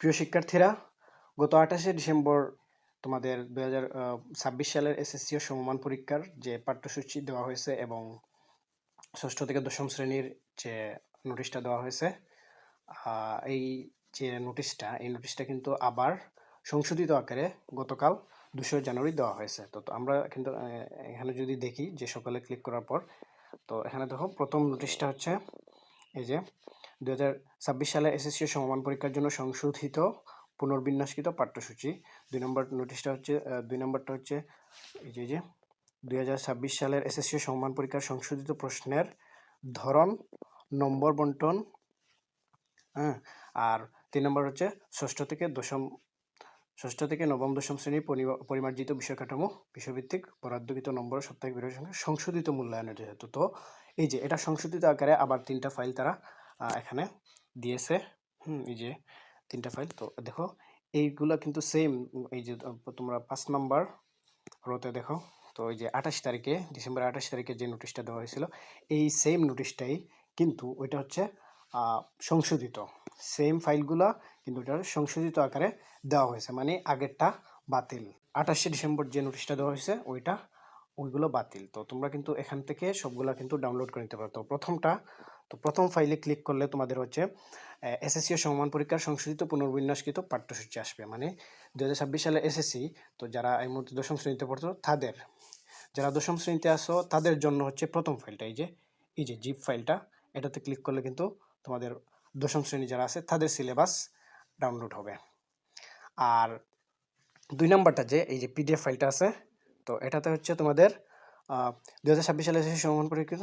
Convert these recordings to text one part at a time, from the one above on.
প্রিয় শিক্ষার্থীরা, গত আঠাশে ডিসেম্বর তোমাদের হাজার ছাব্বিশ সালের এসএসসি ও সমমান পরীক্ষার যে পাঠ্যসূচি দেওয়া হয়েছে এবং ষষ্ঠ থেকে দশম শ্রেণির যে নোটিশটা দেওয়া হয়েছে এই যে নোটিশটা, এই নোটিশটা কিন্তু আবার সংশোধিত আকারে গতকাল দুশো জানুয়ারি দেওয়া হয়েছে। তো আমরা কিন্তু এখানে যদি দেখি যে সকালে ক্লিক করার পর, তো এখানে দেখো প্রথম নোটিশটা হচ্ছে এই যে দু হাজার ছাব্বিশ সালে এসএসসি সমমান পরীক্ষার জন্য সংশোধিত পুনর্বিন্যাসকৃত পাঠ্যসূচি। দুই নম্বর নোটিশটা হচ্ছে দুই নম্বরটা হচ্ছে, এই যে যে, দুই হাজার ছাব্বিশ সালের এসএসসি সমমান পরীক্ষার সংশোধিত প্রশ্নের ধরন, নম্বর বন্টন হ্যাঁ আর তিন নম্বর হচ্ছে ষষ্ঠ থেকে দশম, ষষ্ঠ থেকে নবম দশম শ্রেণির পরিমার্জিত বিষয় কাঠামো বিষয়ভিত্তিক বরাদ্দকৃত নম্বর, সাপ্তাহিক বিরোধের সঙ্গে সংশোধিত মূল্যায়নের যেহেতু। তো এই যে, এটা সংশোধিত আকারে আবার তিনটা ফাইল তারা এখানে দিয়েছে। হুম, এই যে তিনটা ফাইল তো দেখো, এইগুলা কিন্তু সেম এই যে তোমরা পাঁচ নাম্বার রোতে দেখো, তো এই যে আঠাশ তারিখে ডিসেম্বর আঠাশ তারিখে যে নোটিশটা দেওয়া হয়েছিল, এই সেম নোটিশটাই কিন্তু ওইটা হচ্ছে সংশোধিত। সেম ফাইলগুলা কিন্তু ওটার সংশোধিত আকারে দেওয়া হয়েছে মানে আগেরটা বাতিল। আঠাশে ডিসেম্বর যে নোটিশটা দেওয়া হয়েছে, ওইটা, ওইগুলো বাতিল। তো তোমরা কিন্তু এখান থেকে সবগুলা কিন্তু ডাউনলোড করে নিতে পারো। তো প্রথমটা তো প্রথম ফাইলে ক্লিক করলে তোমাদের হচ্ছে এসএসসি ও সমমান পরীক্ষার সংশোধিত পুনর্বিন্যাসকৃত পাঠ্যসূচি আসবে। মানে দু হাজার ছাব্বিশ সালে এসএসসি তো যারা এই মুহূর্তে দশম শ্রেণীতে পড়তো তাদের, যারা দশম শ্রেণীতে আসো তাদের জন্য হচ্ছে প্রথম ফাইলটা এই যে এই যে জিপ ফাইলটা এটাতে ক্লিক করলে কিন্তু তোমাদের দশম শ্রেণি যারা আছে, তাদের সিলেবাস ডাউনলোড হবে। আর দুই নম্বরটা যে, এই যে পিডিএফ ফাইলটা আছে, তো এটাতে হচ্ছে তোমাদের দু হাজার ছাব্বিশ সালে এসএসসি সমান পরীক্ষিত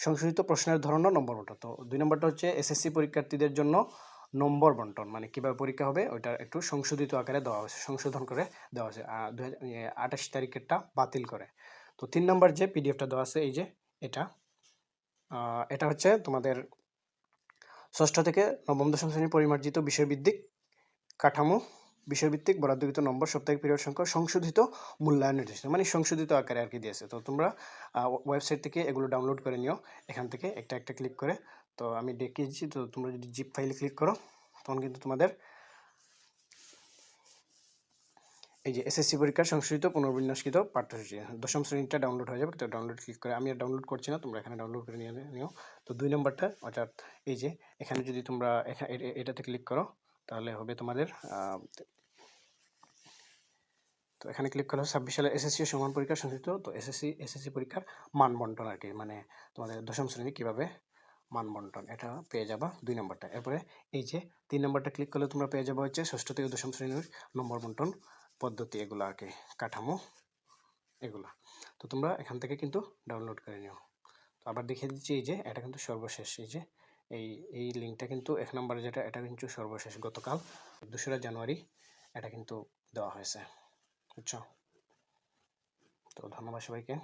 সংশোধিত প্রশ্নের ধরন নম্বর বন্টন তো দুই নম্বরটা হচ্ছে এসএসসি পরীক্ষার্থীদের জন্য নম্বর বন্টন মানে কীভাবে পরীক্ষা হবে ওইটা একটু সংশোধিত আকারে দেওয়া হয়েছে, সংশোধন করে দেওয়া হয়েছে। দু আঠাশ তারিখেরটা বাতিল করে। তো তিন নম্বর যে পিডিএফটা দেওয়া আছে, এই যে এটা এটা হচ্ছে তোমাদের ষষ্ঠ থেকে নবম দশম শ্রেণির পরিমার্জিত বিষয়ভিত্তিক কাঠামো বিষয়ভিত্তিক বরাদ্দকৃত নম্বর, সাপ্তাহিক পিরিয়ড সংখ্যা, সংশোধিত মূল্যায়ন নির্দেশ মানে সংশোধিত আকারে আর কি দিয়েছে। তো তোমরা ওয়েবসাইট থেকে এগুলো ডাউনলোড করে নিও, এখান থেকে একটা একটা ক্লিক করে। তো আমি দেখিয়েছি তো তোমরা যদি জিপ ফাইলে ক্লিক করো, তখন কিন্তু তোমাদের এই যে এসএসসি পরীক্ষার সংশোধিত পুনর্বিন্যাসকৃত পাঠ্যসূচি, দশম শ্রেণীটা ডাউনলোড হয়ে যাবে, তো ডাউনলোড ক্লিক করে। আমি আর ডাউনলোড করছি না, তোমরা এখানে ডাউনলোড করে নিয়ে নিও। তো দুই নম্বরটা, অর্থাৎ এই যে, এখানে যদি তোমরা এটাতে ক্লিক করো তাহলে হবে তোমাদের তো এখানে ক্লিক করলে ছাব্বিশ সালে এসএসসি সমান পরীক্ষা সংশোধিত তো এসএসসি এসএসসি পরীক্ষার মান বন্টন আর কি মানে তোমাদের দশম শ্রেণি কীভাবে মান বন্টন এটা পেয়ে যাবা দুই নম্বরটা। এরপরে এই যে তিন নম্বরটা ক্লিক করলে তোমরা পেয়ে যাবে হচ্ছে ষষ্ঠ থেকে দশম শ্রেণির নম্বর বন্টন পদ্ধতি, এগুলো আর কি, কাঠামো এগুলা। তো তোমরা এখান থেকে কিন্তু ডাউনলোড করে নিও। তো আবার দেখিয়ে দিচ্ছি এই যে, এটা কিন্তু সর্বশেষ, এই যে এই এই লিঙ্কটা কিন্তু এক নম্বরে যেটা, এটা কিন্তু সর্বশেষ গতকাল, দোসরা জানুয়ারি, এটা কিন্তু দেওয়া হয়েছে। বুঝছ? তো ধন্যবাদ সবাইকে।